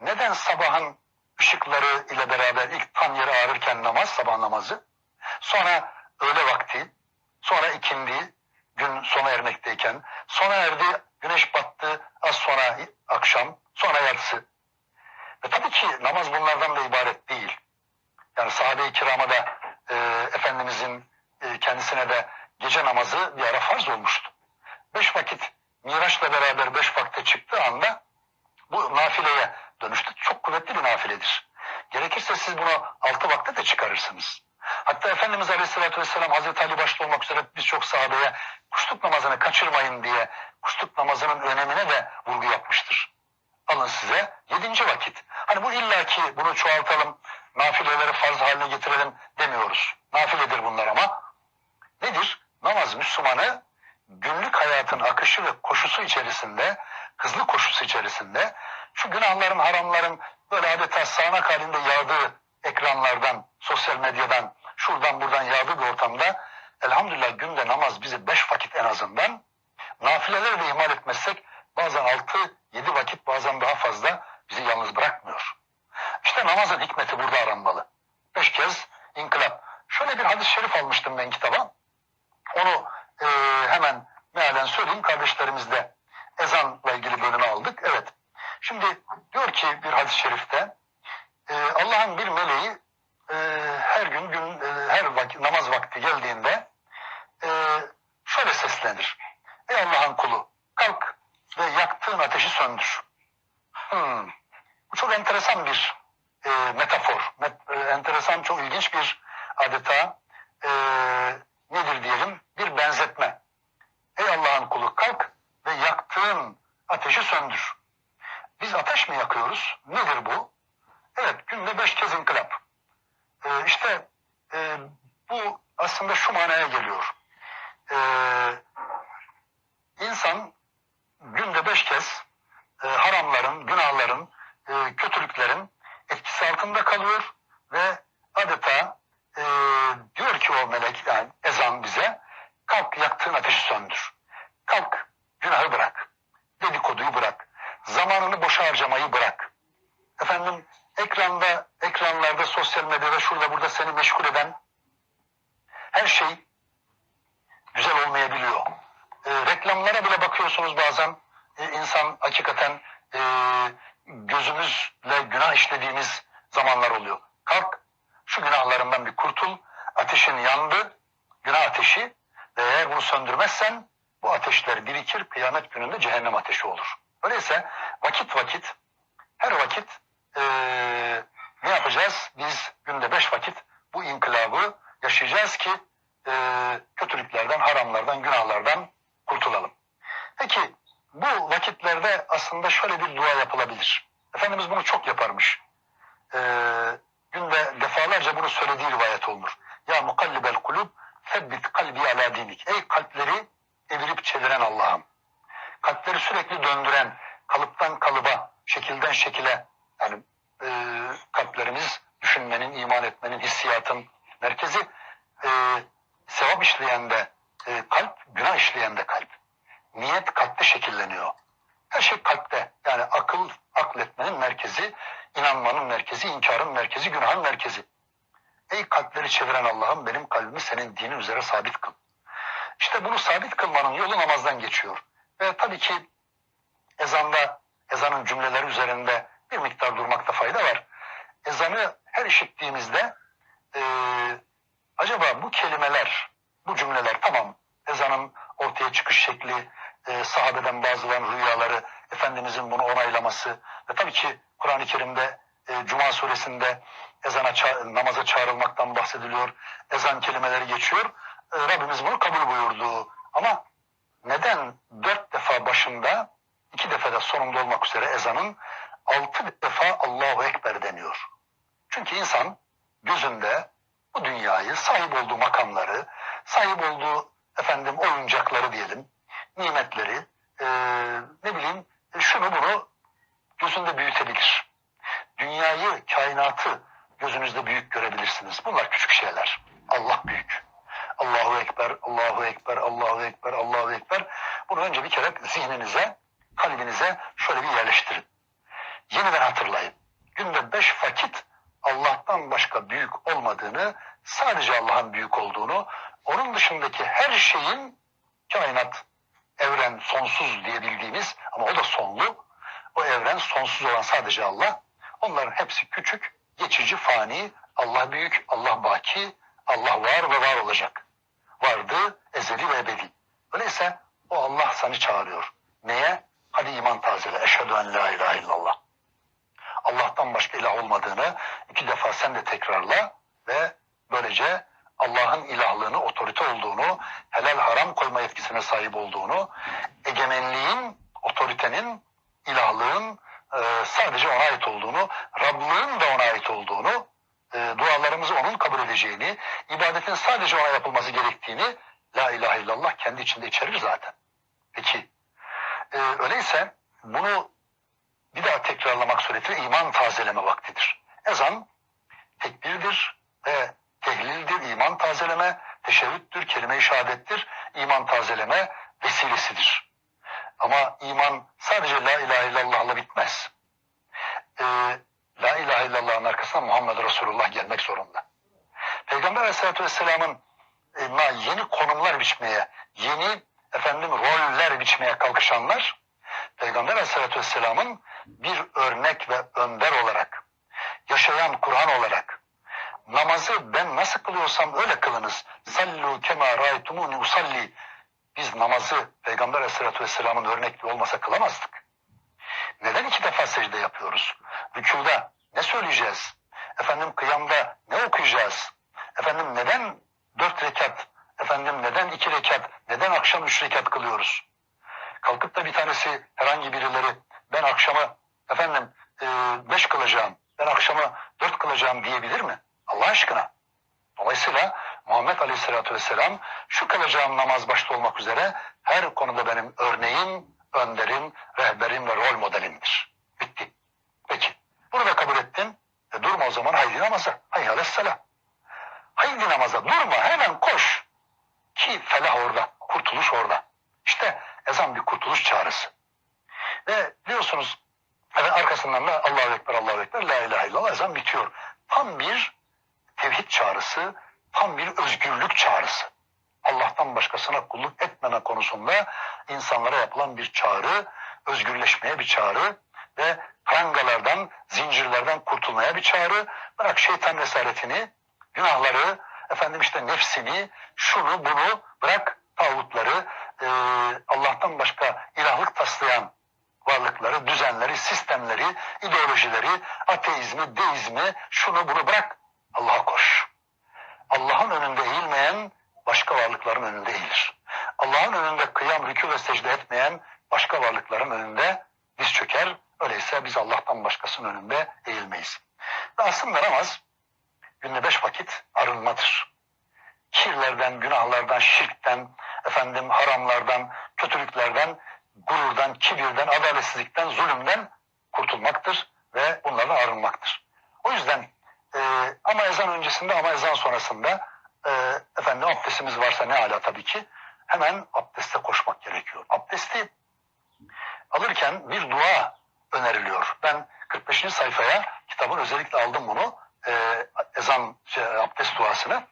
Neden sabahın ışıkları ile beraber ilk tam yeri ağrırken namaz, sabah namazı, sonra öğle vakti, sonra ikindi, gün sona ermekteyken, sona erdi, güneş battı, az sonra akşam, sonra yatsı. Ve tabii ki namaz bunlardan da ibaret değil. Yani sahabe-i kirama da e, Efendimizin e, kendisine de gece namazı bir ara farz olmuştu. Beş vakit Miraç'la beraber beş vakte çıktığı anda bu nafileye dönüştü. Çok kuvvetli bir nafiledir. Gerekirse siz bunu altı vakte de çıkarırsınız. Hatta Efendimiz Aleyhisselatü Vesselam Hazreti Ali başta olmak üzere birçok sahabeye kuşluk namazını kaçırmayın diye kuşluk namazının önemine de vurgu yapmıştır. Alın size yedinci vakit. Hani bu illaki bunu çoğaltalım, nafileleri farz haline getirelim demiyoruz. Nafiledir bunlar ama. Nedir? Namaz Müslümanı günlük hayatın akışı ve koşusu içerisinde, hızlı koşusu içerisinde şu günahların, haramların böyle adeta sağanak halinde yağdığı ekranlardan, sosyal medyadan, şuradan buradan yağdığı bir ortamda elhamdülillah günde namaz bizi beş vakit en azından nafileleri de ihmal etmezsek bazen altı, yedi vakit bazen daha fazla bizi yalnız bırakmıyor. İşte namazın hikmeti burada aranmalı. Beş kez inkılap. Şöyle bir hadis-i şerif almıştım ben kitaba. Onu e, hemen mealen söyleyeyim. Kardeşlerimiz de bir hadis-i şerifte e, Allah'ın bir meleği e, her gün gün e, her vakit, namaz vakti geldiğinde e, şöyle seslenir. Ey Allah'ın kulu kalk ve yaktığın ateşi söndür. Hmm. Bu çok enteresan bir e, metafor. Met, e, enteresan, çok ilginç bir adeta e, nedir diyelim bir benzetme. Ey Allah'ın kulu kalk ve yaktığın ateşi söndür. Biz ateş mi yakıyoruz? Nedir bu? Evet günde beş kez inkılap. E, işte e, bu aslında şu manaya geliyor. E, insan günde beş kez e, haramların, günahların, e, kötülüklerin etkisi altında kalıyor ve adeta e, diyor ki o melek yani ezan bize kalk yaktığın ateşi söndür. Kalk günahı bırak. Dedikoduyu bırak. Zamanını boşa harcamayı bırak. Efendim ekranda, ekranlarda, sosyal medyada şurada burada seni meşgul eden her şey güzel olmayabiliyor. E, reklamlara bile bakıyorsunuz bazen e, insan hakikaten e, gözümüzle günah işlediğimiz zamanlar oluyor. Kalk şu günahlarından bir kurtul. Ateşin yandı, günah ateşi ve eğer bunu söndürmezsen bu ateşler birikir, kıyamet gününde cehennem ateşi olur. Öyleyse vakit vakit, her vakit e, ne yapacağız? Biz günde beş vakit bu inkılabı yaşayacağız ki e, kötülüklerden, haramlardan, günahlardan kurtulalım. Peki bu vakitlerde aslında şöyle bir dua yapılabilir. Efendimiz bunu çok yaparmış. Ee, günde defalarca bunu söylediği rivayet olunur. Ya mukallibel kulub febbit kalbi ala dinik. Ey kalpleri evirip çeviren Allah'ım. Kalpleri sürekli döndüren, kalıptan kalıba, şekilden şekile yani e, kalplerimiz düşünmenin, iman etmenin, hissiyatın merkezi e, sevap işleyen de e, kalp, günah işleyen de kalp. Niyet kalpte şekilleniyor. Her şey kalpte. Yani akıl, akletmenin merkezi, inanmanın merkezi, inkarın merkezi, günahın merkezi. Ey kalpleri çeviren Allah'ım benim kalbimi senin dinin üzere sabit kıl. İşte bunu sabit kılmanın yolu namazdan geçiyor. Ve tabii ki ezanda, ezanın cümleleri üzerinde bir miktar durmakta fayda var. Ezanı her işittiğimizde e, acaba bu kelimeler, bu cümleler tamam ezanın ortaya çıkış şekli, e, sahabeden bazılarının rüyaları, Efendimizin bunu onaylaması ve tabii ki Kur'an-ı Kerim'de e, Cuma suresinde ezana ça- namaza çağrılmaktan bahsediliyor. Ezan kelimeleri geçiyor. E, Rabbimiz bunu kabul buyurdu. Ama neden başında, iki defa da sonunda olmak üzere ezanın altı defa Allahu Ekber deniyor. Çünkü insan gözünde bu dünyayı, sahip olduğu makamları, sahip olduğu efendim oyuncakları diyelim, nimetleri, e, ne bileyim e, şunu bunu gözünde büyütebilir. Dünyayı, kainatı gözünüzde büyük görebilirsiniz. Bunlar küçük şeyler. Allah büyük. Allahu Ekber, Allahu Ekber, Allahu Ekber, Allahu Ekber. Bunu önce bir kere zihninize, kalbinize şöyle bir yerleştirin. Yeniden hatırlayın. Günde beş vakit Allah'tan başka büyük olmadığını sadece Allah'ın büyük olduğunu, onun dışındaki her şeyin kainat, evren sonsuz diye bildiğimiz ama o da sonlu. O evren sonsuz olan sadece Allah. Onların hepsi küçük, geçici, fani. Allah büyük, Allah baki, Allah var ve var olacak. Vardı, ezeli ve ebedi. Öyleyse o Allah seni çağırıyor. Neye? Hadi iman tazele. Eşhedü en la ilahe illallah. Allah'tan başka ilah olmadığını iki defa sen de tekrarla ve böylece Allah'ın ilahlığını, otorite olduğunu, helal haram koyma yetkisine sahip olduğunu, egemenliğin, otoritenin, ilahlığın e, sadece ona ait olduğunu, Rablığın da ona ait olduğunu, e, dualarımızı onun kabul edeceğini, ibadetin sadece ona yapılması gerektiğini La ilahe illallah kendi içinde içerir zaten. Peki, e, öyleyse bunu bir daha tekrarlamak suretiyle iman tazeleme vaktidir. Ezan tekbirdir ve tehlildir, iman tazeleme, teşebbüttür, kelime-i şehadettir, iman tazeleme vesilesidir. Ama iman sadece la ilahe illallah'la bitmez. Ee, la ilahe illallah'ın arkasına Muhammed Resulullah gelmek zorunda. Peygamber aleyhissalatü vesselamın e, yeni konumlar biçmeye, yeni efendim roller biçmeye kalkışanlar Peygamber aleyhissalatü vesselamın bir örnek ve önder olarak, yaşayan Kur'an olarak, namazı ben nasıl kılıyorsam öyle kılınız. Sallu kema raytumuni usalli. Biz namazı Peygamber aleyhissalatü vesselamın örnekli olmasa kılamazdık. Neden iki defa secde yapıyoruz? Rükuda ne söyleyeceğiz? Efendim kıyamda ne okuyacağız? Efendim neden dört rekat? Efendim neden iki rekat? Neden akşam üç rekat kılıyoruz? Kalkıp da bir tanesi herhangi birileri ben akşama efendim e, beş kılacağım, ben akşama dört kılacağım diyebilir mi? Allah aşkına. Dolayısıyla Muhammed Aleyhisselatü Vesselam şu kılacağım namaz başta olmak üzere her konuda benim örneğim, önderim, rehberim ve rol modelimdir. Bitti. Peki. Bunu da kabul ettin. E durma o zaman haydi namaza. Haydi aleyhisselam. Haydi namaza durma hemen koş. Ki felah orada, kurtuluş orada. İşte ezan bir kurtuluş çağrısı. Ve biliyorsunuz evet, arkasından da Allahu Ekber, Allahu Ekber, La ilahe illallah ezan bitiyor. Tam bir tevhid çağrısı, tam bir özgürlük çağrısı. Allah'tan başkasına kulluk etmeme konusunda insanlara yapılan bir çağrı, özgürleşmeye bir çağrı ve prangalardan, zincirlerden kurtulmaya bir çağrı. Bırak şeytan esaretini, günahları, efendim işte nefsini, şunu bunu bırak tağutları, e, Allah'tan başka ilahlık taslayan varlıkları, düzenleri, sistemleri, ideolojileri, ateizmi, deizmi, şunu bunu bırak. Allah'a koş. Allah'ın önünde eğilmeyen başka varlıkların önünde eğilir. Allah'ın önünde kıyam, rükû ve secde etmeyen başka varlıkların önünde diz çöker. Öyleyse biz Allah'tan başkasının önünde eğilmeyiz. Ve aslında namaz günde beş vakit arınmadır. Kirlerden, günahlardan, şirkten, efendim haramlardan, kötülüklerden, gururdan, kibirden, adaletsizlikten, zulümden kurtulmaktır ve bunlardan arınmaktır. O yüzden e, ama ezan öncesinde ama ezan sonrasında e, efendim abdestimiz varsa ne ala tabii ki hemen abdeste koşmak gerekiyor. Abdesti alırken bir dua öneriliyor. Ben 45. sayfaya kitabın özellikle aldım bunu. E, ezan şey, abdest duasını.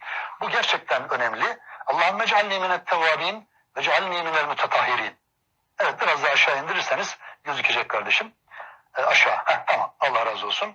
Bu gerçekten önemli. Allahümme cealni minet tevvabin ve cealni minel mütetahirin. Evet biraz daha aşağı indirirseniz gözükecek kardeşim. E, aşağı. Heh, tamam. Allah razı olsun.